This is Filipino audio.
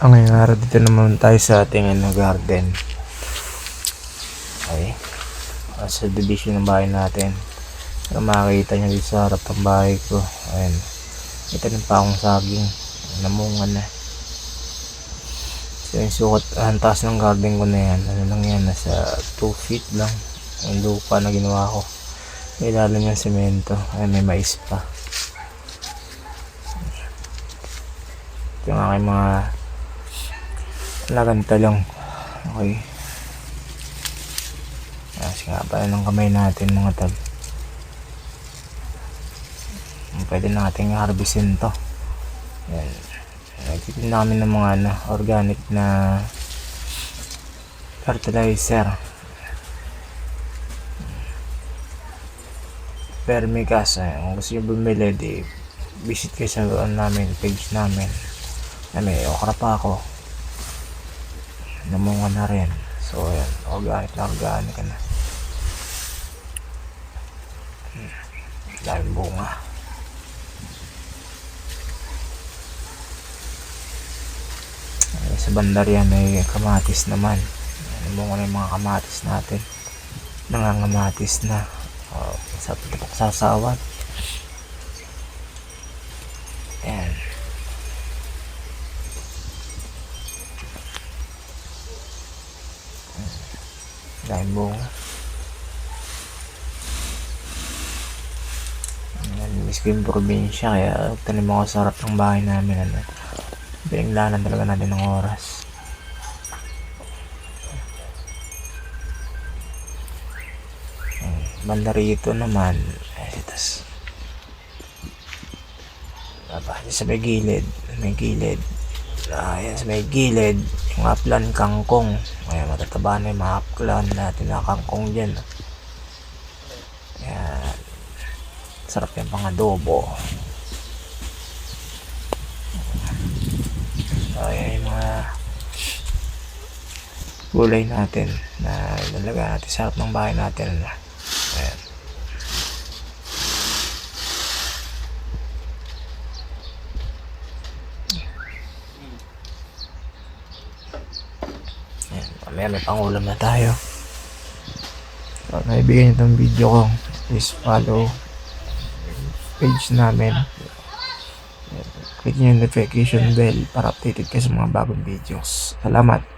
Ang ngayong araw dito naman tayo sa ating ano, garden. Okay. Ah, Sa division ng bahay natin. Para makikita nyo dito sa harap ng bahay ko. Ayan. Ito rin pa akong saging. Namungan na. So yung sukat, ang taas ng garden ko na yan. Ano lang yan, nasa 2 feet lang. Yung lupa na ginawa ko. Ilalim yung semento. Ay, may mais pa. Ito yung mga Lagan talong. Okay. Ayan, nga pala ng kamay natin mga tag. Pwede nating harvestin to. Ayan. Nagtitin namin ng mga ano, organic na fertilizer. Vermicast. Ayan. Kung gusto nyo bumili, di visit kayo sa ano namin, page namin. Na may okra pa ako namunga na rin. So, ayan. Organic na organic na. Hmm. Daming bunga. Ay, sa bandarya may kamatis naman. Namunga na yung mga kamatis natin. Nangangamatis na. Oh, sa tapok sasawan. Ayan. Dahil bunga. Ayan, miss ko yung probinsya kaya tanim ako sa harap ng bahay namin. Ano. Pinaglanan talaga natin ng oras. Banda rito naman. Ay, tas. Aba, sa may gilid. May gilid. Ayan, sa may gilid. Yung upland kangkong. Ayan, matataba na yung mga upland natin na kangkong dyan. Ayan. Sarap yung pang adobo. So, ayan yung mga gulay natin na ilalagay natin sa harap ng bahay natin. Ayan. Ayan, mamaya may pangulam na tayo. So, naibigay niyo itong video ko. Please follow page namin. Click niyo yung notification bell para updated kayo sa mga bagong videos. Salamat.